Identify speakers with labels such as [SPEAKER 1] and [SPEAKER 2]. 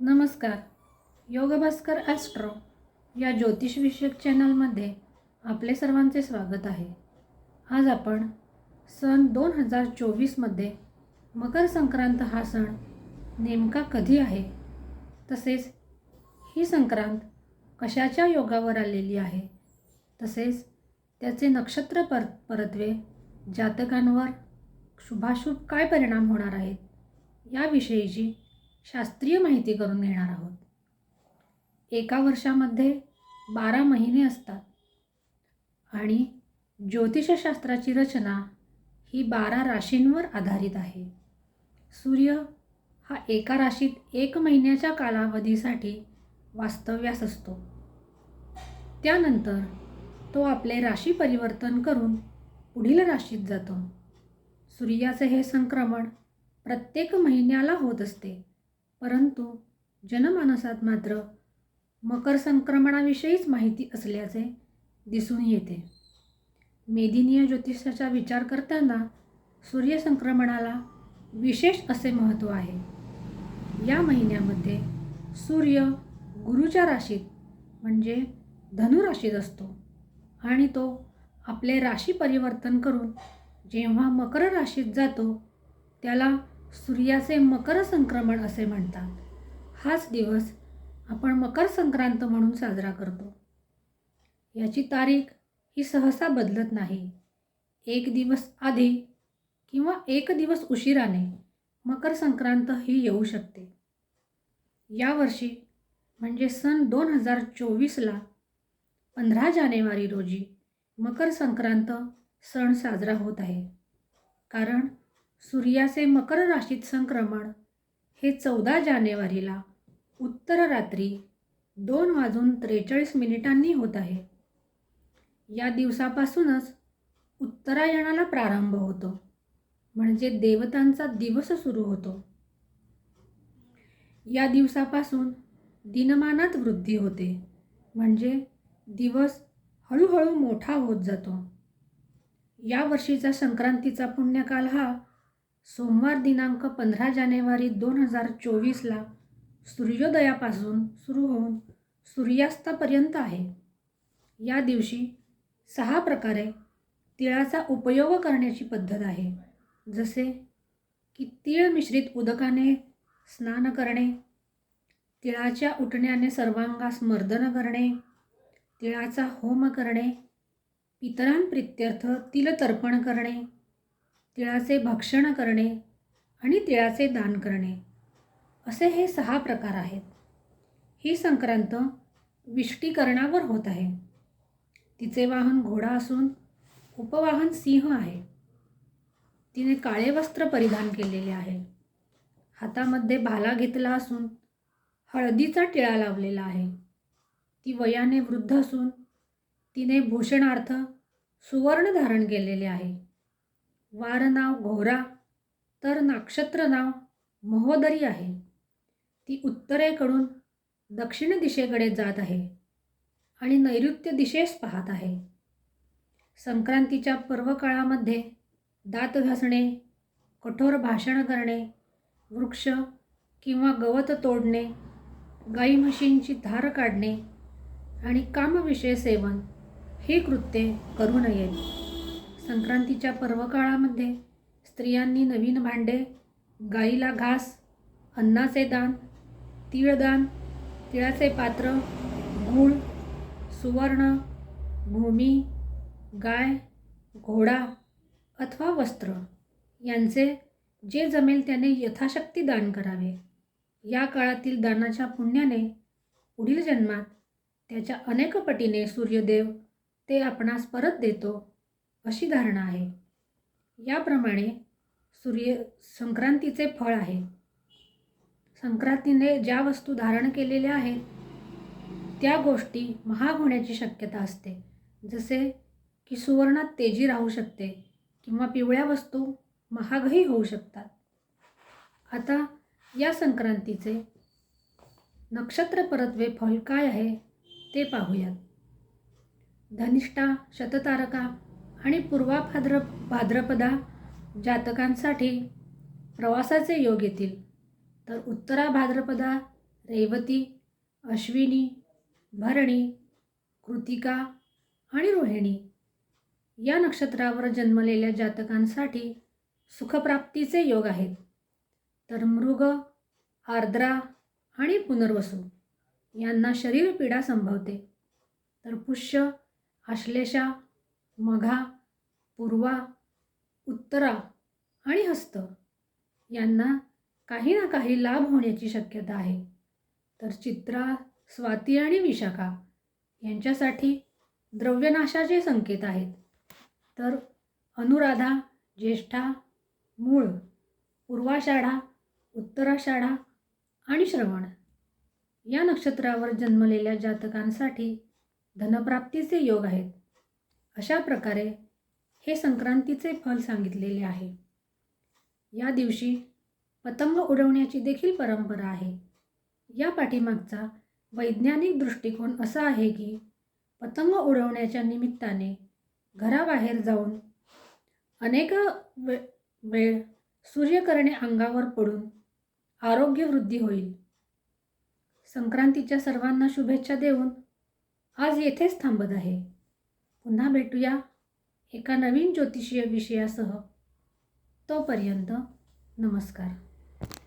[SPEAKER 1] नमस्कार. योगभास्कर ॲस्ट्रो या ज्योतिषविषयक चॅनलमध्ये आपले सर्वांचे स्वागत आहे. आज आपण सन दोन हजार चोवीसमध्ये मकर संक्रांत हा सण नेमका कधी आहे? तसेच ही संक्रांत कशाच्या योगावर आलेली आहे? तसेच त्याचे नक्षत्र पर परत्वे जातकांवर शुभाशुभ काय परिणाम होणार आहेत? याविषयीची शास्त्रीय माहिती करून घेणार आहोत. एका वर्षामध्ये बारा महिने असतात. आणि ज्योतिषशास्त्राची रचना ही बारा राशींवर आधारित आहे. सूर्य हा एका राशीत एक महिन्याच्या कालावधीसाठी वास्तव्यास असतो. त्यानंतर तो आपले राशी परिवर्तन करून पुढील राशीत जातो. सूर्याचे हे संक्रमण प्रत्येक महिन्याला होत असते. परंतु जनमानसात मात्र मकर संक्रमणाविषयीच माहिती असल्याचे दिसून येते. मेदिनीय ज्योतिषाचा विचार करताना सूर्यसंक्रमणाला विशेष असे महत्त्व आहे. या महिन्यामध्ये सूर्य गुरुच्या राशीत म्हणजे धनुराशीत असतो आणि तो आपले राशी परिवर्तन करून जेव्हा मकर राशीत जातो त्याला सूर्याचे मकर संक्रमण असे म्हणतात. हाच दिवस आपण मकर संक्रांत म्हणून साजरा करतो. याची तारीख ही सहसा बदलत नाही. एक दिवस आधी किंवा एक दिवस उशिराने मकर संक्रांत ही येऊ शकते. यावर्षी म्हणजे सन दोन हजार चोवीसला पंधरा जानेवारी रोजी मकर संक्रांत सण साजरा होत आहे. कारण सूर्याचे मकर राशीत संक्रमण हे चौदा जानेवारीला उत्तर रात्री दोन वाजून त्रेचाळीस मिनिटांनी होत आहे. या दिवसापासूनच उत्तरायणाला प्रारंभ होतो. म्हणजे देवतांचा दिवस सुरू होतो. या दिवसापासून दिनमानात वृद्धी होते. म्हणजे दिवस हळूहळू मोठा होत जातो. या वर्षीचा संक्रांतीचा पुण्यकाल हा सोमवार दिनांक पंधरा जानेवारी दोन हजार चोवीसला सूर्योदयापासून सुरू होऊन सूर्यास्तापर्यंत आहे. या दिवशी सहा प्रकारे तिळाचा उपयोग करण्याची पद्धत आहे. जसे की तीळ मिश्रित उदकाने स्नान करणे तिळाच्या उठण्याने सर्वांगास मर्दन करणे तिळाचा होम करणे पितरांप्रित्यर्थ तिल तर्पण करणे तिळाचे भक्षण करणे आणि तिळाचे दान करणे असे हे सहा प्रकार आहेत. ही संक्रांत विष्टीकरणावर होत आहे. तिचे वाहन घोडा असून उपवाहन सिंह आहे. तिने काळे वस्त्र परिधान केलेले आहे. हातामध्ये भाला घेतला असून हळदीचा टिळा लावलेला आहे. ती वयाने वृद्ध असून तिने भूषणार्थ सुवर्ण धारण केलेले आहे. वार नाव घोरा तर नक्षत्र नाव महोदरी आहे. ती उत्तरेकडून दक्षिण दिशेकडे जात आहे आणि नैऋत्य दिशेस पाहत आहे. संक्रांतीच्या पर्वकाळामध्ये दात घासणे कठोर भाषण करणे वृक्ष किंवा गवत तोडणे गाई म्हशींची धार काढणे आणि कामविषय सेवन ही कृत्ये करू नयेत संक्रांतीच्या पर्वकाळामध्ये स्त्रियांनी नवीन भांडे गाईला घास अन्नाचे दान तिळदान तिळाचे पात्र गूळ सुवर्ण भूमी गाय घोडा अथवा वस्त्र यांचे जे जमेल त्याने यथाशक्ती दान करावे. या काळातील दानाच्या पुण्याने पुढील जन्मात त्याच्या अनेक पटीने सूर्यदेव ते आपणास परत देतो. अशी धारणा आहे. याप्रमाणे सूर्य संक्रांतीचे फळ आहे. संक्रांतीने ज्या वस्तू धारण केलेल्या आहेत त्या गोष्टी महाग होण्याची शक्यता असते. जसे की सुवर्णात तेजी राहू शकते किंवा पिवळ्या वस्तू महागही होऊ शकतात. आता या संक्रांतीचे नक्षत्र परत्वे फल काय आहे ते पाहूयात. धनिष्ठा शततारका आणि पूर्वा भाद्र भाद्रपदा जातकांसाठी प्रवासाचे योग येतील. तर उत्तरा भाद्रपदा रेवती अश्विनी भरणी कृतिका आणि रोहिणी या नक्षत्रावर जन्मलेल्या जातकांसाठी सुखप्राप्तीचे योग आहेत. तर मृग आर्द्रा आणि पुनर्वसू यांना शरीरपीडा संभवते. तर पुष्य आश्लेषा मघा पूर्वा उत्तरा आणि हस्त यांना काही ना काही लाभ होण्याची शक्यता आहे. तर चित्रा स्वाती आणि विशाखा यांच्यासाठी द्रव्यनाशाचे संकेत आहेत. तर अनुराधा ज्येष्ठा मूळ पूर्वाषाढा उत्तराषाढा आणि श्रवण या नक्षत्रावर जन्मलेल्या जातकांसाठी धनप्राप्तीचे योग आहेत. अशा प्रकारे हे संक्रांतीचे फल सांगितलेले आहे. या दिवशी पतंग उडवण्याची देखील परंपरा आहे. या पाठीमागचा वैज्ञानिक दृष्टिकोन असा आहे की पतंग उडवण्याच्या निमित्ताने घराबाहेर जाऊन अनेक वे वेळ सूर्यकरणे अंगावर पडून आरोग्यवृद्धी होईल. संक्रांतीच्या सर्वांना शुभेच्छा देऊन आज येथेच थांबत आहे. पुन्हा भेटूया एका नवीन ज्योतिषीय विषयासह तोपर्यंत नमस्कार.